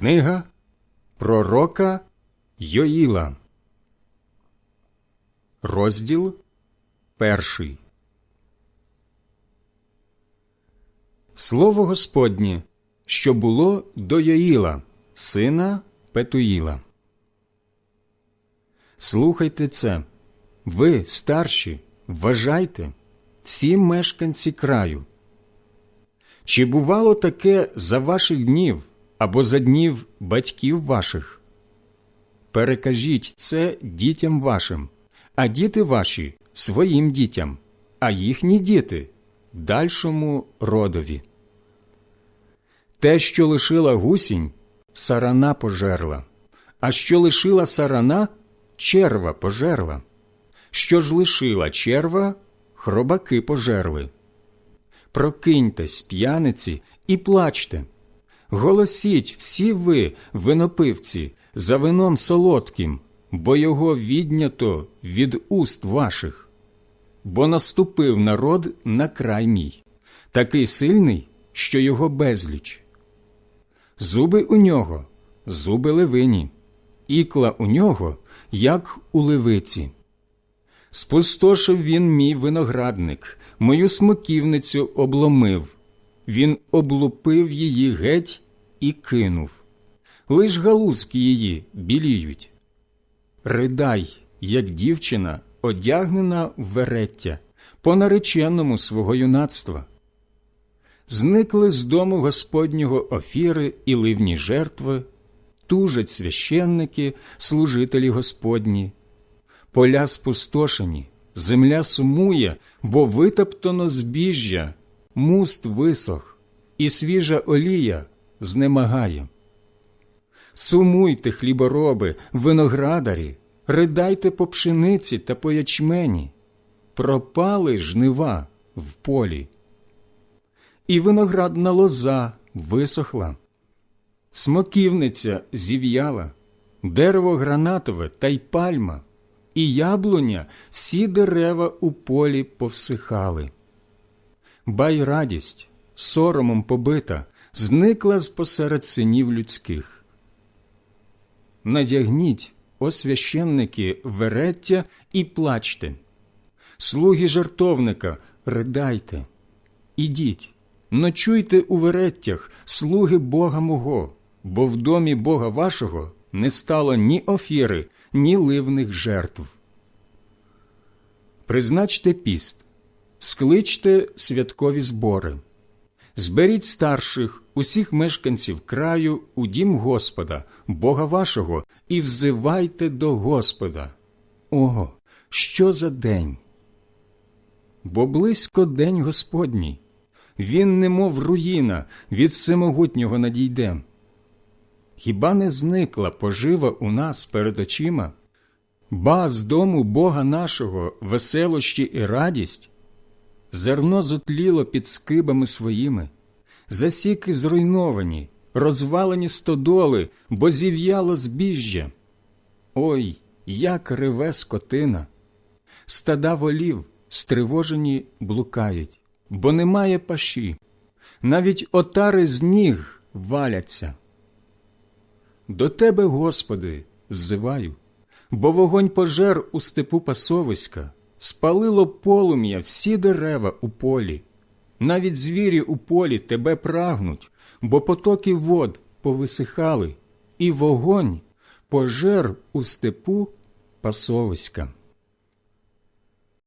Книга Пророка Йоїла, розділ перший. Слово Господнє, що було до Йоїла, сина Петуїла. Слухайте це, ви, старші, вважайте, всі мешканці краю. Чи бувало таке за ваших днів або за днів батьків ваших? Перекажіть це дітям вашим, а діти ваші своїм дітям, а їхні діти дальшому родові. Те, що лишила гусінь, сарана пожерла, а що лишила сарана, черва пожерла. Що ж лишила черва, хробаки пожерли. Прокиньтесь, п'яниці, і плачте. Голосіть всі ви, винопивці, за вином солодким, бо його віднято від уст ваших. Бо наступив народ на край мій, такий сильний, що його безліч. Зуби у нього, зуби левині, ікла у нього, як у левиці. Спустошив він мій виноградник, мою смоківницю обломив, він облупив її геть і кинув. Лиш галузки її біліють. Ридай, як дівчина, одягнена в вереття, по нареченому свого юнацтва. Зникли з дому Господнього офіри і ливні жертви, тужать священники, служителі Господні. Поля спустошені, земля сумує, бо витоптано збіжжя, муст висох, і свіжа олія знемагає. Сумуйте, хлібороби, виноградарі, ридайте по пшениці та по ячмені, пропали жнива в полі. І виноградна лоза висохла, смоківниця зів'яла, дерево гранатове та й пальма, і яблуня всі дерева у полі повсихали. Бай радість, соромом побита, зникла з посеред синів людських. Надягніть, о священники, вереття і плачте. Слуги жартовника, ридайте, ідіть, ночуйте у вереттях, слуги Бога мого, бо в домі Бога вашого не стало ні офіри, ні ливних жертв. Призначте піст, скличте святкові збори, зберіть старших, усіх мешканців краю у дім Господа, Бога вашого, і взивайте до Господа. Ого, що за день! Бо близько день Господній, він, немов руїна, від всемогутнього надійде. Хіба не зникла пожива у нас перед очима? Ба з дому Бога нашого веселощі і радість, зерно зотліло під скибами своїми, засіки зруйновані, розвалені стодоли, бо зів'яло збіжжя. Ой, як реве скотина! Стада волів, стривожені блукають, бо немає паші, навіть отари з ніг валяться. До тебе, Господи, взиваю, бо вогонь пожер у степу пасовиська, спалило полум'я всі дерева у полі, навіть звірі у полі тебе прагнуть, бо потоки вод повисихали, і вогонь пожер у степу пасовиська.